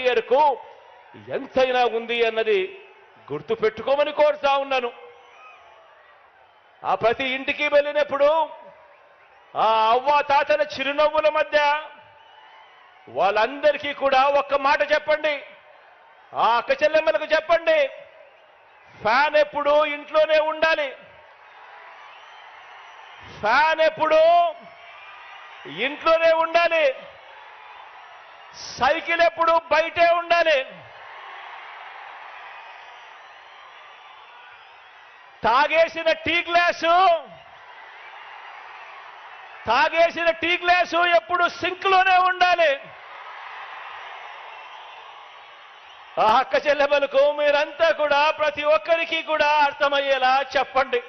కు ఎంతైనా ఉంది అన్నది గుర్తు పెట్టుకోమని కోరుతా ఉన్నాను. ఆ ప్రతి ఇంటికి వెళ్ళినప్పుడు ఆ అవ్వ తాతల చిరునవ్వుల మధ్య వాళ్ళందరికీ కూడా ఒక్క మాట చెప్పండి. ఆ అక్క చెల్లెమ్మలకు చెప్పండి. ఫ్యాన్ ఎప్పుడు ఇంట్లోనే ఉండాలి. ఫ్యాన్ ఎప్పుడు ఇంట్లోనే ఉండాలి. సైకిల్ ఎప్పుడు బయటే ఉండాలి. తాగేసిన టీ గ్లాసు తాగేసిన టీ గ్లాసు ఎప్పుడు సింక్లోనే ఉండాలి. ఆ అక్క చెల్లెమలకు మీరంతా కూడా ప్రతి ఒక్కరికి కూడా అర్థమయ్యేలా చెప్పండి.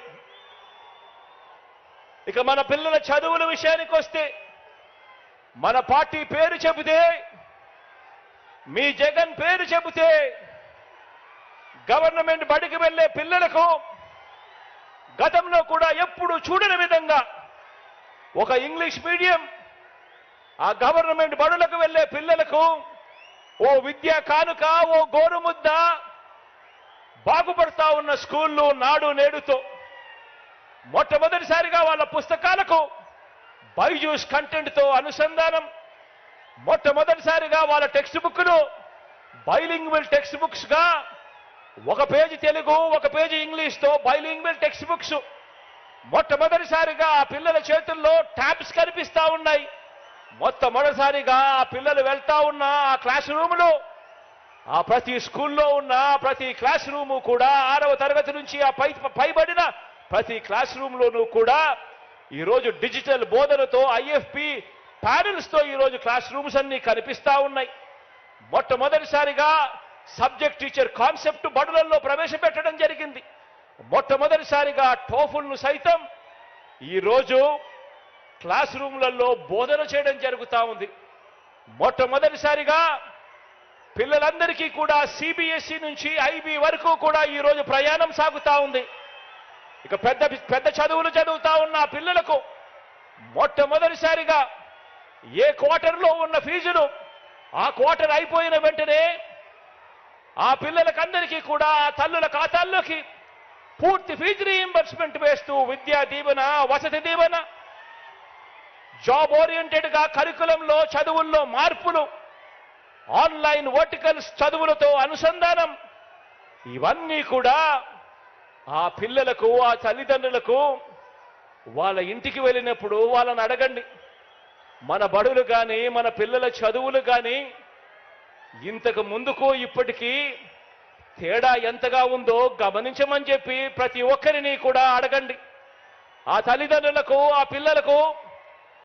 ఇక మన పిల్లల చదువుల విషయానికి వస్తే మన పార్టీ పేరు చెబితే మీ జగన్ పేరు చెబితే గవర్నమెంట్ బడికి వెళ్ళే పిల్లలకు గతంలో కూడా ఎప్పుడు చూడని విధంగా ఒక ఇంగ్లీష్ మీడియం ఆ గవర్నమెంట్ బడులకు వెళ్ళే పిల్లలకు ఓ విద్యా కానుక ఓ గోరుముద్ద బాగుపడతా ఉన్న స్కూళ్ళు నాడు నేడుతో మొట్టమొదటిసారిగా వాళ్ళ పుస్తకం బైజూస్ కంటెంట్తో అనుసంధానం. మొట్టమొదటిసారిగా వాళ్ళ టెక్స్ట్ బుక్ను బైలింగ్వల్ టెక్స్ట్ బుక్స్గా ఒక పేజీ తెలుగు ఒక పేజీ ఇంగ్లీష్తో బైలింగ్వల్ టెక్స్ట్ బుక్స్ మొట్టమొదటిసారిగా ఆ పిల్లల చేతుల్లో ట్యాబ్స్ కనిపిస్తా ఉన్నాయి. మొట్టమొదటిసారిగా ఆ పిల్లలు వెళ్తా ఉన్న ఆ క్లాస్ రూములు ఆ ప్రతి స్కూల్లో ఉన్న ప్రతి క్లాస్ రూము కూడా ఆరవ తరగతి నుంచి ఆ పై పైబడిన ప్రతి క్లాస్ రూమ్లోనూ కూడా ఈరోజు డిజిటల్ బోధనతో ఐఎఫ్పి ప్యానెల్స్తో ఈరోజు క్లాస్ రూమ్స్ అన్నీ కనిపిస్తూ ఉన్నాయి. మొట్టమొదటిసారిగా సబ్జెక్ట్ టీచర్ కాన్సెప్ట్ బడులలో ప్రవేశపెట్టడం జరిగింది. మొట్టమొదటిసారిగా టోఫుల్ను సైతం ఈరోజు క్లాస్ రూమ్లలో బోధన చేయడం జరుగుతూ ఉంది. మొట్టమొదటిసారిగా పిల్లలందరికీ కూడా సిబిఎస్ఈ నుంచి ఐబీ వరకు కూడా ఈరోజు ప్రయాణం సాగుతూ ఉంది. ఇక పెద్ద పెద్ద చదువులు చదువుతా ఉన్న పిల్లలకు మొట్టమొదటిసారిగా ఏ క్వార్టర్లో ఉన్న ఫీజును ఆ క్వార్టర్ అయిపోయిన వెంటనే ఆ పిల్లలకందరికీ కూడా ఆ తల్లుల ఖాతాల్లోకి పూర్తి ఫీజు రీయింబర్స్మెంట్ వేస్తూ విద్యా దీవెన వసతి దీవెన జాబ్ ఓరియంటెడ్గా కరికులంలో చదువుల్లో మార్పులు ఆన్లైన్ వర్టికల్స్ చదువులతో అనుసంధానం ఇవన్నీ కూడా ఆ పిల్లలకు ఆ తల్లిదండ్రులకు వాళ్ళ ఇంటికి వెళ్ళినప్పుడు వాళ్ళని అడగండి. మన బడులు కానీ మన పిల్లల చదువులు కానీ ఇంతకు ముందుకు ఇప్పటికీ తేడా ఎంతగా ఉందో గమనించమని చెప్పి ప్రతి ఒక్కరిని కూడా అడగండి. ఆ తల్లిదండ్రులకు ఆ పిల్లలకు